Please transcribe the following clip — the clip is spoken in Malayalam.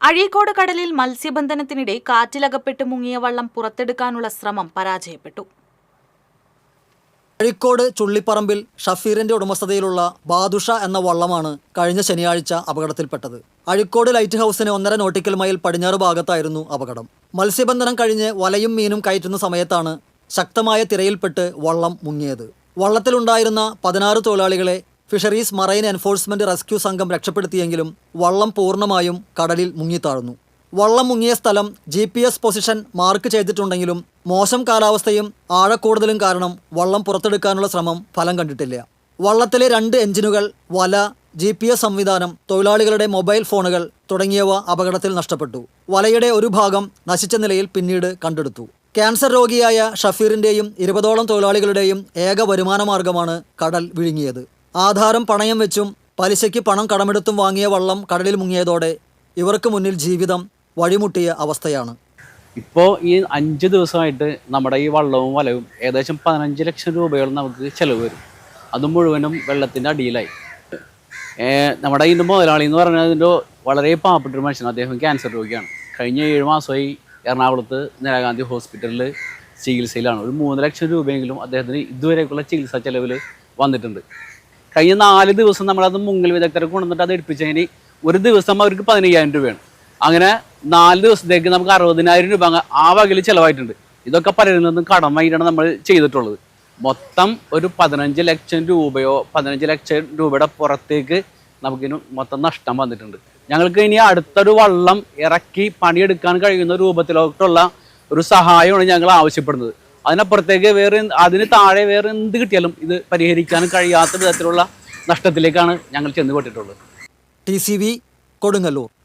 അഴീക്കോട് കടലിൽ മത്സ്യബന്ധനത്തിനിടെ കാറ്റിലകപ്പെട്ട് മുങ്ങിയ വള്ളം പുറത്തെടുക്കാനുള്ള ശ്രമം പരാജയപ്പെട്ടു. അഴീക്കോട് ചുള്ളിപ്പറമ്പിൽ ഷഫീറിന്റെ ഉടമസ്ഥതയിലുള്ള ബാദുഷ എന്ന വള്ളമാണ് കഴിഞ്ഞ ശനിയാഴ്ച അപകടത്തിൽപ്പെട്ടത്. അഴീക്കോട് ലൈറ്റ് ഹൗസിന് ഒന്നര നോട്ടിക്കൽ മൈൽ പടിഞ്ഞാറ് ഭാഗത്തായിരുന്നു അപകടം. മത്സ്യബന്ധനം കഴിഞ്ഞ് വലയും മീനും കയറ്റുന്ന സമയത്താണ് ശക്തമായ തിരയിൽപ്പെട്ട് വള്ളം മുങ്ങിയത്. വള്ളത്തിലുണ്ടായിരുന്ന പതിനാറ് തൊഴിലാളികളെ ഫിഷറീസ് മറൈൻ എൻഫോഴ്സ്മെന്റ് റെസ്ക്യൂ സംഘം രക്ഷപ്പെടുത്തിയെങ്കിലും വള്ളം പൂർണമായും കടലിൽ മുങ്ങിത്താഴ്ന്നു. വള്ളം മുങ്ങിയ സ്ഥലം G P S position mark ചെയ്തിട്ടുണ്ടെങ്കിലും മോശം കാലാവസ്ഥയും ആഴക്കൂടുതലും കാരണം വള്ളം പുറത്തെടുക്കാനുള്ള ശ്രമം ഫലം കണ്ടിട്ടില്ല. വള്ളത്തിലെ രണ്ട് എഞ്ചിനുകൾ വല ജി പി എസ് സംവിധാനം തൊഴിലാളികളുടെ മൊബൈൽ ഫോണുകൾ തുടങ്ങിയവ അപകടത്തിൽ നഷ്ടപ്പെട്ടു. വലയുടെ ഒരു ഭാഗം നശിച്ച നിലയിൽ പിന്നീട് കണ്ടെടുത്തു. ക്യാൻസർ രോഗിയായ ഷഫീറിന്റെയും ഇരുപതോളം തൊഴിലാളികളുടെയും ഏക വരുമാന മാർഗമാണ് കടൽ വിഴുങ്ങിയത്. ആധാരം പണയം വെച്ചും പലിശയ്ക്ക് പണം കടമെടുത്തും വാങ്ങിയ വള്ളം കടലിൽ മുങ്ങിയതോടെ ഇവർക്ക് മുന്നിൽ ജീവിതം വഴിമുട്ടിയ അവസ്ഥയാണ്. ഇപ്പോൾ ഈ അഞ്ച് ദിവസമായിട്ട് നമ്മുടെ ഈ വള്ളവും വലവും ഏകദേശം പതിനഞ്ച് ലക്ഷം രൂപയോളം നമുക്ക് ചിലവ് വരും. അത് മുഴുവനും വെള്ളത്തിന്റെ അടിയിലായി. നമ്മുടെ ഇതിന്റെ മുതലാളി എന്ന് പറഞ്ഞാൽ അതിന്റെ വളരെ പാവപ്പെട്ടൊരു മനുഷ്യനാണ്. അദ്ദേഹം ക്യാൻസർ രോഗിയാണ്. കഴിഞ്ഞ ഏഴ് മാസമായി എറണാകുളത്ത് ഇന്ദിരാഗാന്ധി ഹോസ്പിറ്റലിൽ ചികിത്സയിലാണ്. ഒരു മൂന്ന് ലക്ഷം രൂപയെങ്കിലും അദ്ദേഹത്തിന് ഇതുവരെയൊക്കെയുള്ള ചികിത്സാ ചെലവിൽ വന്നിട്ടുണ്ട്. കഴിഞ്ഞ നാല് ദിവസം നമ്മളത് മുങ്ങൽ വിദഗ്ധരെ കൊണ്ടുവന്നിട്ട് അത് എടുപ്പിച്ചതിന് ഒരു ദിവസം അവർക്ക് പതിനയ്യായിരം രൂപയാണ് അങ്ങനെ നാല് ദിവസത്തേക്ക് നമുക്ക് അറുപതിനായിരം രൂപ ആ വകയിൽ ചിലവായിട്ടുണ്ട്. ഇതൊക്കെ പലരിൽ നിന്നും കടം വാങ്ങിയിട്ടാണ് നമ്മൾ ചെയ്തിട്ടുള്ളത്. മൊത്തം ഒരു പതിനഞ്ച് ലക്ഷം രൂപയോ പതിനഞ്ച് ലക്ഷം രൂപയുടെ പുറത്തേക്ക് നമുക്കിന് മൊത്തം നഷ്ടം വന്നിട്ടുണ്ട്. ഞങ്ങൾക്ക് ഇനി അടുത്തൊരു വള്ളം ഇറക്കി പണിയെടുക്കാൻ കഴിയുന്ന രൂപത്തിലോട്ടുള്ള ഒരു സഹായമാണ് ഞങ്ങൾ ആവശ്യപ്പെടുന്നത്. അതിനപ്പുറത്തേക്ക് വേറെ അതിന് താഴെ വേറെ എന്ത് കിട്ടിയാലും ഇത് പരിഹരിക്കാൻ കഴിയാത്ത വിധത്തിലുള്ള നഷ്ടത്തിലേക്കാണ് ഞങ്ങൾ ചെന്നുപെട്ടിട്ടുള്ളത് ടി സി വി കൊടുങ്ങല്ലൂർ